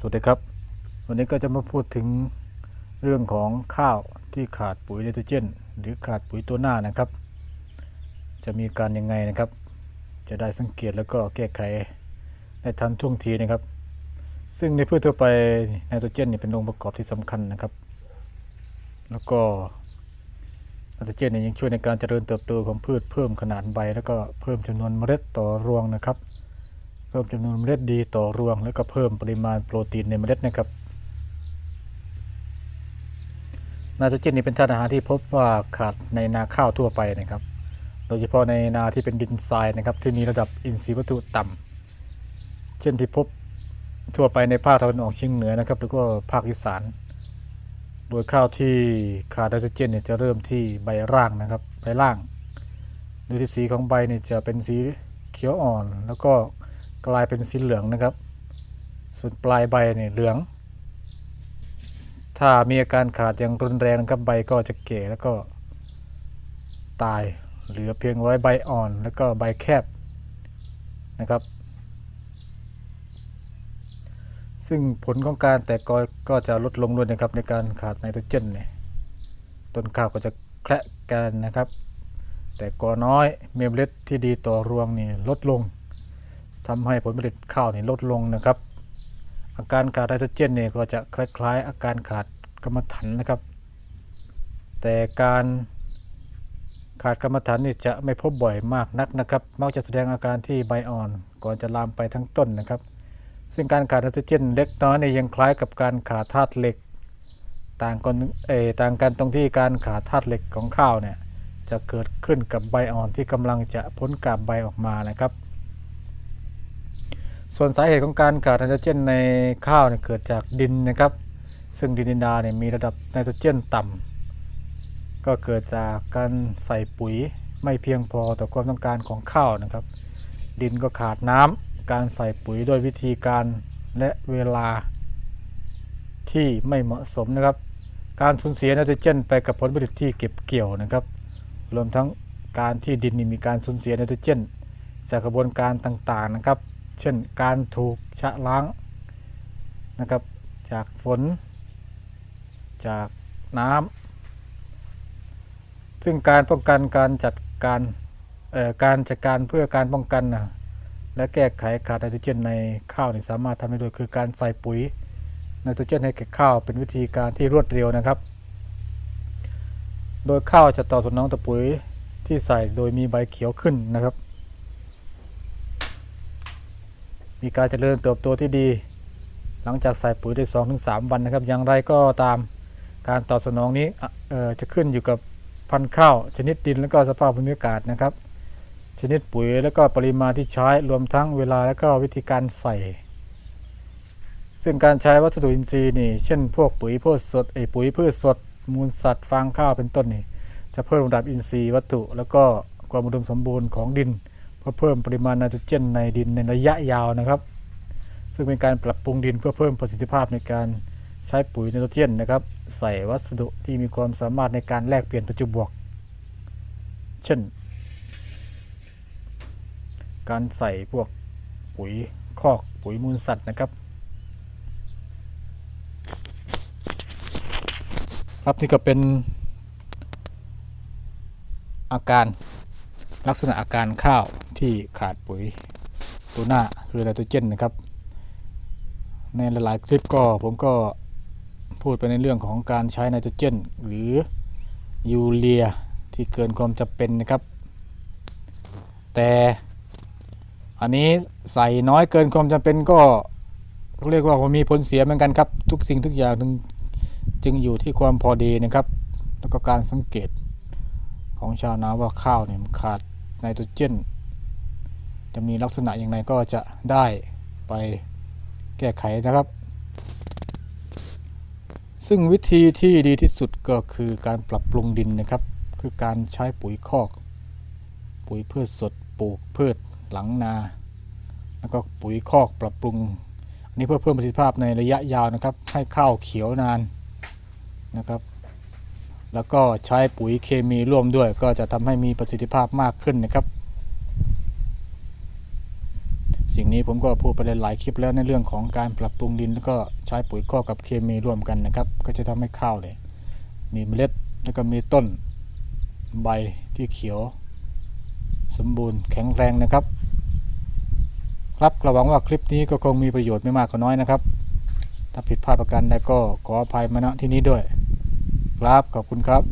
สวัสดีครับ วันนี้ก็จะมาพูดถึงเรื่องของข้าวที่ขาดปุ๋ยไนโตรเจน หรือขาดปุ๋ยตัวหน้านะครับ จะมีการยังไงนะครับ จะได้สังเกตแล้วก็แก้ไขได้ทันท่วงทีนะครับ ซึ่งในพืชทั่วไปไนโตรเจนเนี่ยเป็นองค์ประกอบที่สำคัญนะครับ แล้วก็ไนโตรเจนเนี่ยยังช่วยในการเจริญเติบโตของพืชเพิ่มขนาดใบ แล้วก็เพิ่มจำนวนเมล็ดต่อรวงนะครับ พิ่มจำนวนเมล็ดดีต่อรวง แล้วก็เพิ่มปริมาณโปรตีนในเมล็ดนะครับไนโตรเจนนี่เป็นธาตุอาหารที่พบว่าขาดในนาข้าวทั่วไปนะครับ โดยเฉพาะในนาที่เป็นดินทรายนะครับ ที่มีระดับอินทรีย์วัตถุต่ำเช่นที่พบทั่วไปในภาคตะวันออกเฉียงเหนือนะครับแล้วก็ภาคอีสาน โดยข้าวที่ขาดไนโตรเจนเนี่ยจะเริ่มที่ใบร่างนะครับ ใบล่าง โดยที่สีของใบเนี่ยจะเป็นสีเขียวอ่อน แล้วก็ กลายเป็นสีเหลืองนะครับ ส่วนปลายใบเนี่ยเหลือง ถ้ามีอาการขาดอย่างรุนแรงนะครับใบก็จะเก่แล้วก็ตายเหลือเพียงไว้ใบอ่อนแล้วก็ใบแคบนะครับ ซึ่งผลของการแตกกอก็จะลดลงด้วยนะครับในการขาดไนโตรเจนเนี่ยต้นข้าวก็จะแคระกันนะครับ แต่กอน้อยเมล็ดที่ดีต่อรวงนี่ลดลง ทำให้ผลผลิตข้าวนี่ลดลงนะครับ อาการขาดไนโตรเจนเนี่ยก็จะคล้ายๆ อาการขาดกรรมฐานนะครับ แต่การขาดกรรมฐานนี่จะไม่พบบ่อยมากนักนะครับ มักจะแสดงอาการที่ใบอ่อน ก่อนจะลามไปทั้งต้นนะครับ ซึ่งการขาดไนโตรเจนเล็กน้อยเนี่ยยังคล้ายกับการขาดธาตุเหล็ก ต่างกันเอต่างกันตรงที่การขาดธาตุเหล็กของข้าวเนี่ยจะเกิดขึ้นกับใบอ่อนที่กำลังจะพ้นกาบใบออกมานะครับ ส่วนสาเหตุของการขาดไนโตรเจนในข้าวเนี่ยเกิดจากดินนะครับ ซึ่งดินดินดาเนี่ยมีระดับไนโตรเจนต่ำก็เกิดจากการใส่ปุ๋ยไม่เพียงพอต่อความต้องการของข้าวนะครับ ดินก็ขาดน้ำการใส่ปุ๋ยด้วยวิธีการและเวลาที่ไม่เหมาะสมนะครับ การสูญเสียไนโตรเจนไปกับผลผลิตที่เก็บเกี่ยวนะครับ รวมทั้งการที่ดินนี่มีการสูญเสียไนโตรเจนจากกระบวนการต่างๆนะครับ เช่นการถูกชะล้างนะครับ จากฝน จากน้ำซึ่งการป้องกันการจัดการการจัดการเพื่อการป้องกันนะและแก้ไขขาดไนโตรเจนในข้าวนี่สามารถทำได้โดยคือการใส่ปุ๋ยไนโตรเจนให้แก่ข้าวเป็นวิธีการที่รวดเร็วนะครับ โดยข้าวจะตอบสนองต่อปุ๋ยที่ใส่โดยมีใบเขียวขึ้นนะครับ มีการเจริญเติบโตที่ดี หลังจากใส่ปุ๋ยได้2-3 วันนะครับ อย่างไรก็ตามการตอบสนองนี้จะขึ้นอยู่กับพันธุ์ข้าว ชนิดดินและก็สภาพภูมิอากาศนะครับ ชนิดปุ๋ยและก็ปริมาณที่ใช้รวมทั้งเวลาและก็วิธีการใส่ ซึ่งการใช้วัสดุอินทรีย์นี่เช่น พวกปุ๋ยพืชสดไอปุ๋ยพืชสด มูลสัตว์ฟางข้าวเป็นต้นนี่จะเพิ่มระดับอินทรีย์วัตถุ แล้วก็ความอุดมสมบูรณ์ของดิน เพื่อเพิ่มปริมาณไนโตรเจนในดินในระยะยาวนะครับ ซึ่งเป็นการปรับปรุงดินเพื่อเพิ่มประสิทธิภาพในการใช้ปุ๋ยไนโตรเจนนะครับ ใส่วัสดุที่มีความสามารถในการแลกเปลี่ยนประจุบวก เช่น การใส่พวกปุ๋ยคอกปุ๋ยมูลสัตว์นะครับครับนี่ก็เป็นอาการ ลักษณะอาการข้าวที่ขาดปุ๋ยตัวหน้าคือไนโตรเจนนะครับ ในหลายๆคลิปก็ผมก็พูดไปในเรื่องของการใช้ไนโตรเจน หรือยูเรียที่เกินความจำเป็นนะครับ แต่อันนี้ใส่น้อยเกินความจำเป็นก็เรียกว่ามีผลเสียเหมือนกันครับ ทุกสิ่งทุกอย่างจึงจึงอยู่ที่ความพอดีนะครับ แล้วก็การสังเกตของชาวนาว่าข้าวเนี่ยมันขาด ไนโตรเจน จะมีลักษณะอย่างไรก็จะได้ไปแก้ไขนะครับ ซึ่งวิธีที่ดีที่สุดก็คือการปรับปรุงดินนะครับ คือการใช้ปุ๋ยคอก ปุ๋ยพืชสดปลูกพืชหลังนา แล้วก็ปุ๋ยคอกปรับปรุง อันนี้เพื่อเพิ่มประสิทธิภาพในระยะยาวนะครับ ให้ข้าวเขียวนานนะครับ แล้วก็ใช้ปุ๋ยเคมีร่วมด้วย ก็จะทำให้มีประสิทธิภาพมากขึ้นนะครับ สิ่งนี้ผมก็พูดไปหลายคลิปแล้วในเรื่องของการปรับปรุงดิน แล้วก็ใช้ปุ๋ยคอกกับเคมีร่วมกันนะครับ ก็จะทำให้ข้าวเนี่ยมีเมล็ดแล้วก็มีต้นใบที่เขียว สมบูรณ์แข็งแรงนะครับ ครับกระหวังว่าคลิปนี้ก็คงมีประโยชน์ไม่มากก็น้อยนะครับ ถ้าผิดพลาดประการใดก็ขออภัยมาณที่นี้ด้วย ครับขอบคุณครับ